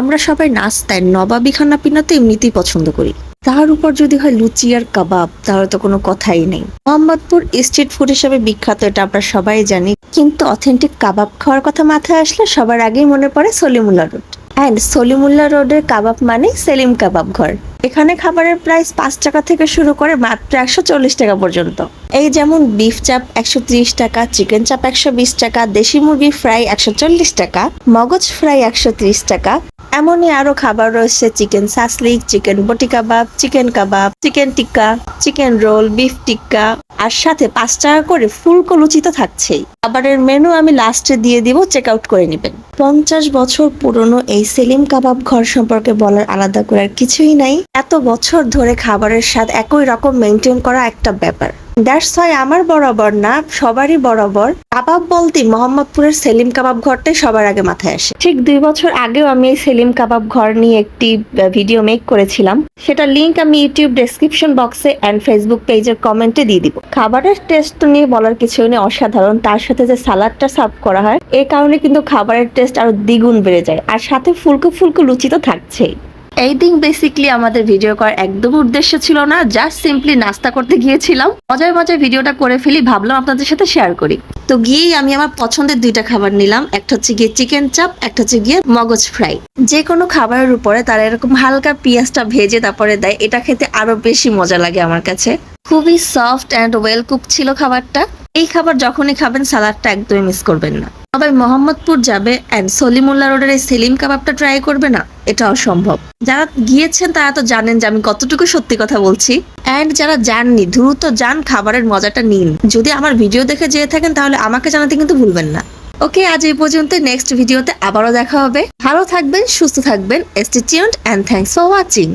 আমরা সবাই নাস্তায় নবাবি খানা পিনা তো এমনিতেই পছন্দ করি। তার উপর যদি হয় লুচি আর কাবাব, তাহলে তো কোনো কথাই নেই। মোহাম্মদপুর স্ট্রিট ফুড হিসেবে বিখ্যাত, এটা আমরা সবাই জানি। কিন্তু অথেন্টিক কাবাব খাওয়ার কথা মাথায় আসলে সবার আগেই মনে পড়ে সলিমুল্লা রোড। অ্যান্ড সলিমুল্লা রোডের কাবাব মানে সেলিম কাবাব ঘর। এখানে খাবারের প্রাইস পাঁচ টাকা থেকে শুরু করে মাত্র একশো চল্লিশ টাকা পর্যন্ত। এই যেমন বিফ চাপ একশো ত্রিশ টাকা চিকেন চাপ একশো বিশ টাকা, দেশি মুরগি ফ্রাই একশো চল্লিশ টাকা, মগজ ফ্রাই একশো ত্রিশ টাকা এমনই আরও খাবার রয়েছে, chicken shashlik, chicken boti kabab, chicken kabab, chicken tikka, chicken roll, beef tikka, আর সাথে পাঁচ টাকা করে ফুলকো লুচি তো থাকছেই। খাবারের মেনু আমি লাস্টে দিয়ে দিব চেক আউট করে নেবেন। পঞ্চাশ বছর পুরনো এই সেলিম কাবাব ঘর সম্পর্কে বলার আলাদা করে আর কিছুই নাই। এত বছর ধরে খাবারের স্বাদ একই রকম মেনটেন করা একটা ব্যাপার। দ্যাটস হয় আমার বরাবর না, সবারই বরাবর কাবাব বলতে মোহাম্মদপুরের সেলিম কাবাব ঘরটাই সবার আগে মাথায় আসে। ঠিক দুই বছর আগেও আমি এই সেলিম কাবাব ঘর নিয়ে একটি ভিডিও মেক করেছিলাম। সেটা লিংক আমি ইউটিউব ডেসক্রিপশন বক্সে অ্যান্ড ফেসবুক পেজের কমেন্টে দিয়ে দিব। খাবারের টেস্ট তো নিয়ে বলার কিছু নেই, অসাধারণ। তার সাথে যে সালাডটা সার্ভ করা হয়, এ কারণে কিন্তু খাবারের টেস্ট আরও দ্বিগুণ বেড়ে যায়। আর সাথে ফুলকো ফুলকো লুচি তো থাকছেই। এই দিন বেসিকলি আমাদের ভিডিও করার একদম উদ্দেশ্য ছিল না জাস্ট সিম্পলি নাস্তা করতে গিয়েছিলাম। মজায় মজায় ভিডিওটা করে ফেলি, ভাবলাম আপনাদের সাথে শেয়ার করি। তো গিয়েই আমি আমার পছন্দের দুইটা খাবার নিলাম, একটা হচ্ছে গিয়ে চিকেন চাপ একটা হচ্ছে গিয়ে মগজ ফ্রাই যে কোনো খাবারের উপরে তারা এরকম হালকা পেঁয়াজটা ভেজে তারপরে দেয়, এটা খেতে আরও বেশি মজা লাগে আমার কাছে। খুবই সফট অ্যান্ড ওয়েল কুক ছিল খাবারটা। এই খাবার যখনই খাবেন সালাডটা একদমই মিস করবেন না। সবাই মোহাম্মদপুর যাবে অ্যান্ড সলিমুল্লাহ রোডের এই সেলিম কাবাবটা ট্রাই করবে না? এটা অসম্ভব। যারা গিয়েছেন তারা তো জানেন যে আমি কতটুকু সত্যি কথা বলছি। অ্যান্ড যারা যাননি, দ্রুত যান, খাবারের মজাটা নিন। যদি আমার ভিডিও দেখে যেয়ে থাকেন, তাহলে আমাকে জানাতে কিন্তু ভুলবেন না। ওকে, আজ এই পর্যন্ত নেক্সট ভিডিওতে আবারও দেখা হবে। ভালো থাকবেন, সুস্থ থাকবেন। Stay tuned and thanks for watching